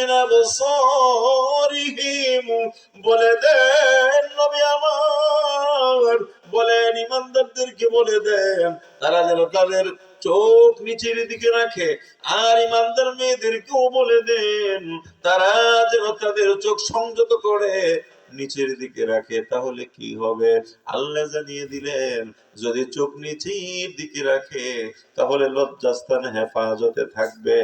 মিন আবসারিহিম। বলে দেন নবী আমার। বলেন ইমানদারদেরকে বলে দেন, তারা যেন তাদের চোখ নিচের দিকে রাখে। আর ইমানদার মেয়েদেরকেও বলে দেন, তারা যেন তাদের চোখ সংযত করে। নিচের দিকে রাখে, তাহলে কি হবে? আল্লাহ জানিয়ে দিলেন, যদি চোখ নিচের দিকে রাখে, তাহলে লজ্জাস্থান হেফাজতে থাকবে।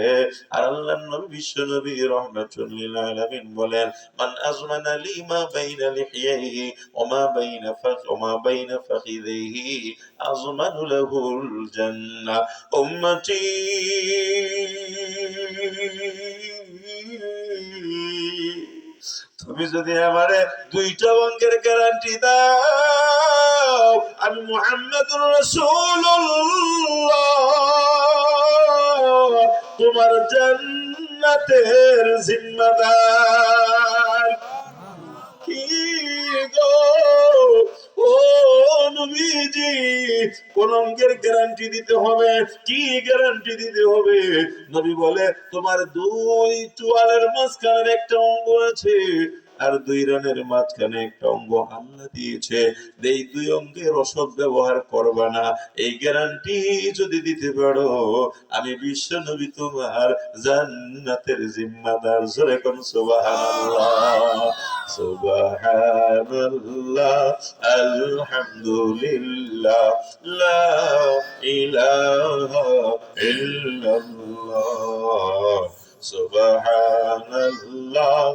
আর আল্লাহ নবী, বিশ্ব নবী রহমাতুল্লিল আলামিন বলেন, মান আজমানা লিমা বাইনা লিহিয়াহি ওমা বাইনা ফাখ ওমা বাইনা ফাখিদিহি আজমানু লাহুল জান্নাহ উম্মতি। তুমি যদি আমারে দুইটা অঙ্কের গ্যারান্টি দাও আমি মোহাম্মদুর রাসূলুল্লাহ। তোমার জান্নাতের জিম্মাদার। কোন অঙ্কের গ্যারান্টি দিতে হবে? কি গ্যারান্টি দিতে হবে? নবী বলে, তোমার দুই চুয়ালের মাঝখানের একটা অঙ্গ আছে। আর দুই রানের মাঝখানে একটা অঙ্গ আল্লাহ দিয়েছে। এই দুই অঙ্গের অসৎ ব্যবহার করবা না। এই গ্যারান্টি যদি দিতে পারো, আমি বিশ্ব নবী তোমার জান্নাতের জিম্মাদার। জোরে সুবহানাল্লাহ। সুবহানাল্লাহ, আলহামদুলিল্লাহ, লা ইলাহা ইল্লাল্লাহ। সুবহানাল্লাহ।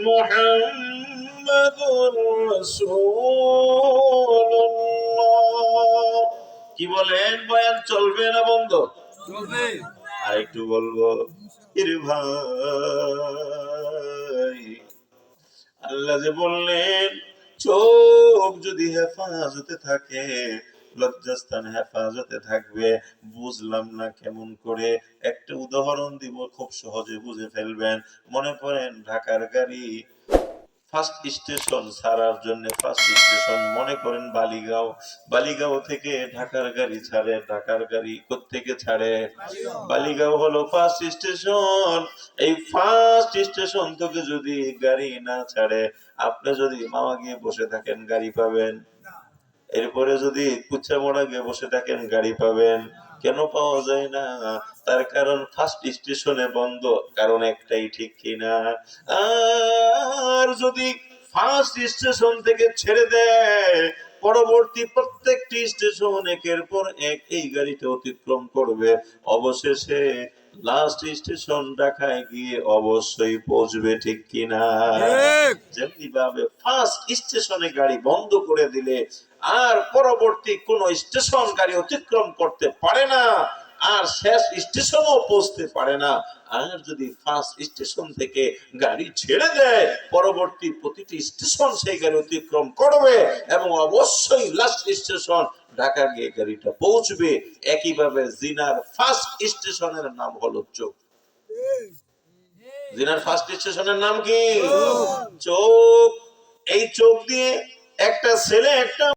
محمد رسول الله কি বলেন বয়ান চলবে না বন্ধ আর একটু বলবো ইরে ভাই আল্লাহ যে বললেন চোখ যদি হেফাজতে থাকে লজ্জাস্থান হেফাজতে থাকবে বুঝলাম না কেমন করে। একটা উদাহরণ দিব খুব সহজে বুঝে ফেলবেন। মনে করেন ঢাকার গাড়ি ফার্স্ট স্টেশন ছাড়ার জন্য ফার্স্ট স্টেশন মনে করেন বালিগাঁও। বালিগাঁও থেকে ঢাকার গাড়ি ছাড়ে ঢাকার গাড়ি থেকে ছাড়ে? বালিগাঁও। হলো ফার্স্ট স্টেশন এই ফার্স্ট স্টেশন থেকে যদি গাড়ি না ছাড়ে আপনি যদি মামা গিয়ে বসে থাকেন গাড়ি পাবেন। এরপরে যদি কুচ্চামোড়া গিয়ে বসে থাকেন গাড়ি পাবেন কেন পাওয়া যায় না? তার কারণ ফার্স্ট স্টেশনে বন্ধ কারণ একটাই ঠিক কিনা? আর যদি ফার্স্ট স্টেশন থেকে ছেড়ে দেয় পরবর্তী প্রত্যেকটি স্টেশন একের পর এক এই গাড়িটা অতিক্রম করবে। অবশেষে লাস্ট স্টেশন ঢাকায় গিয়ে অবশ্যই পৌঁছবে ঠিক কিনা? যেমনি ভাবে ফার্স্ট স্টেশনে গাড়ি বন্ধ করে দিলে আর পরবর্তী কোন স্টেশন গাড়ি অতিক্রম করতে পারে না আর শেষ স্টেশনও পৌঁছতে পারে না। আর যদি ফার্স্ট স্টেশন থেকে গাড়ি ছেড়ে দেয় পরবর্তী প্রতিটি স্টেশন সেই গাড়ি অতিক্রম করবে এবং অবশ্যই লাস্ট স্টেশন ঢাকা গিয়ে গাড়িটা পৌঁছবে। একইভাবে জিনার ফার্স্ট স্টেশনের নাম হলো চোখ। জিনার ফার্স্ট স্টেশনের নাম কি? চোখ। এই চোখ দিয়ে একটা ছেলে একটা